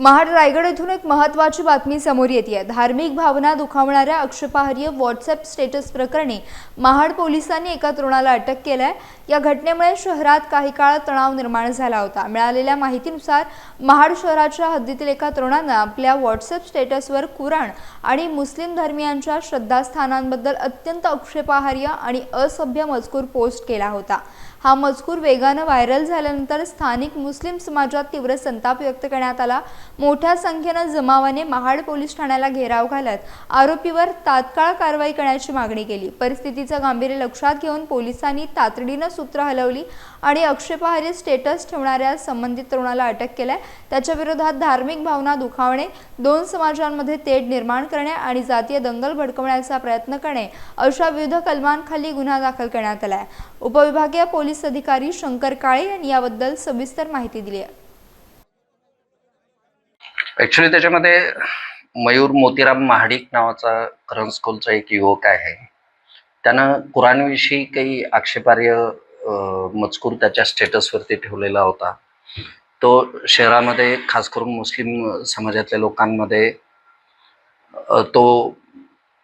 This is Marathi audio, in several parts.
महाड रायगड येथून एक महत्त्वाची बातमी समोर येते आहे. धार्मिक भावना दुखावणाऱ्या अक्षपाहार्य व्हॉट्सअप स्टेटस प्रकरणी महाड पोलिसांनी एका तरुणाला अटक केलाय. या घटनेमुळे शहरात काही काळ तणाव निर्माण झाला होता. मिळालेल्या माहितीनुसार महाड शहराच्या हद्दीतील एका तरुणानं आपल्या व्हॉट्सअप स्टेटसवर कुराण आणि मुस्लिम धर्मियांच्या श्रद्धास्थानांबद्दल अत्यंत आक्षेपार्ह आणि असभ्य मजकूर पोस्ट केला होता. हा मजकूर वेगानं व्हायरल झाल्यानंतर स्थानिक मुस्लिम समाजात तीव्र संताप व्यक्त करण्यात आला. मोठ्या संख्येनं जमावाने महाड पोलीस ठाण्याला घेराव घालत आरोपीवर तात्काळ कारवाई करण्याची मागणी केली. परिस्थितीचं गांभीर्य लक्षात घेऊन पोलिसांनी तातडीनं सूत्र हलवली आणि आक्षेपार्ह स्टेटस ठेवणाऱ्या संबंधित तरुणाला अटक केलाय त्याच्या विरोधात धार्मिक भावना दुखावणे दोन समाजांमध्ये तेढ निर्माण करणे आणि जातीय दंगल भडकवण्याचा प्रयत्न करणे अशा विविध कलमांखाली गुन्हा दाखल करण्यात आलाय. उपविभागीय पोलीस अधिकारी शंकर काळे यांनी याबद्दल सविस्तर माहिती दिली आहे. ऍक्च्युली त्याच्यामध्ये मयूर मोतीराम महाडिक नावाचा करंज स्कूलचा एक युवक आहे. त्यानं कुराणविषयी काही आक्षेपार्ह मजकूर त्याच्या स्टेटसवरती ठेवलेला होता. तो शहरामध्ये खास करून मुस्लिम समाजातल्या लोकांमध्ये तो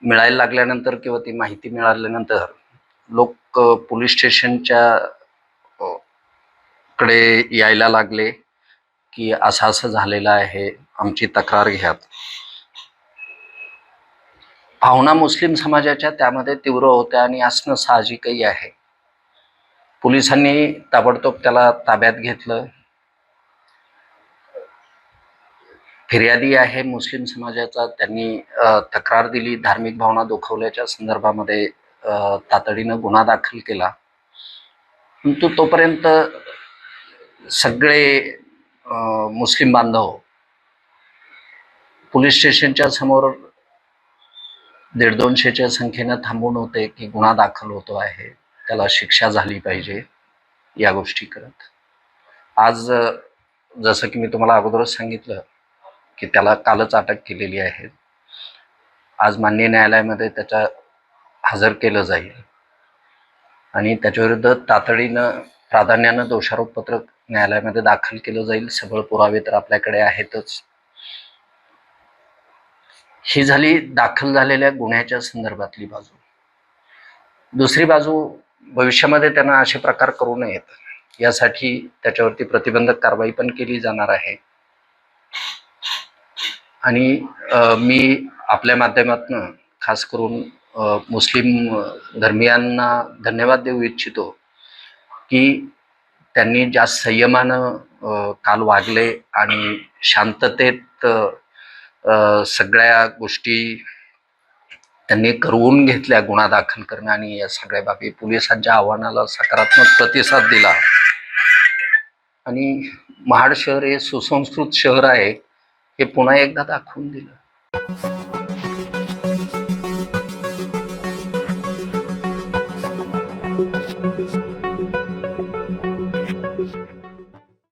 मिळायला लागल्यानंतर किंवा ती माहिती मिळाल्यानंतर लोक पोलीस स्टेशनच्या कडे यायला लागले की असं असं झालेलं आहे आमची तक्रार घ्यात. भावना मुस्लिम समाजाच्या त्यामध्ये तीव्र होत्या आणि असणं साहजिकही आहे. पोलिसांनी ताबडतोब त्याला ताब्यात घेतलं. फिर्यादी आहे मुस्लिम समाजाचा त्यांनी तक्रार दिली धार्मिक भावना दुखवल्याच्या संदर्भामध्ये तातडीनं गुन्हा दाखल केला. परंतु तोपर्यंत सगळे मुस्लिम बांधव पोलीस स्टेशनच्या समोर दीड दोनशेच्या संख्येनं थांबून होते की गुन्हा दाखल होतो आहे. त्याला शिक्षा झाली पाहिजे या गोष्टी करत. आज जसं की मी तुम्हाला अगोदरच सांगितलं की त्याला कालच अटक केलेली आहे. आज मान्य न्यायालयामध्ये त्याच्या हजर केलं जाईल. आणि त्याच्याविरुद्ध तातडीनं प्राधान्यानं दोषारोपपत्र न्यायालयामध्ये दाखल केलं जाईल. सबळ पुरावे तर आपल्याकडे आहेतच. ही झाली दाखल झालेल्या गुन्ह्याच्या संदर्भातली बाजू. दुसरी बाजू भविष्यामध्ये त्यांना असे प्रकार करू नयेत. यासाठी त्याच्यावरती प्रतिबंधक कारवाई पण केली जाणार आहे. आणि मी आपल्या माध्यमातून खास करून मुस्लिम धर्मियांना धन्यवाद देऊ इच्छितो की त्यांनी ज्या संयमानं काल वागले आणि शांततेत सगळ्या गोष्टी त्यांनी करवून घेतल्या गुन्हा दाखल करणं आणि या सगळ्या बाबी पोलिसांच्या आव्हानाला सकारात्मक प्रतिसाद दिला. आणि महाड शहर हे सुसंस्कृत शहर आहे हे पुन्हा एकदा दाखवून दिलं.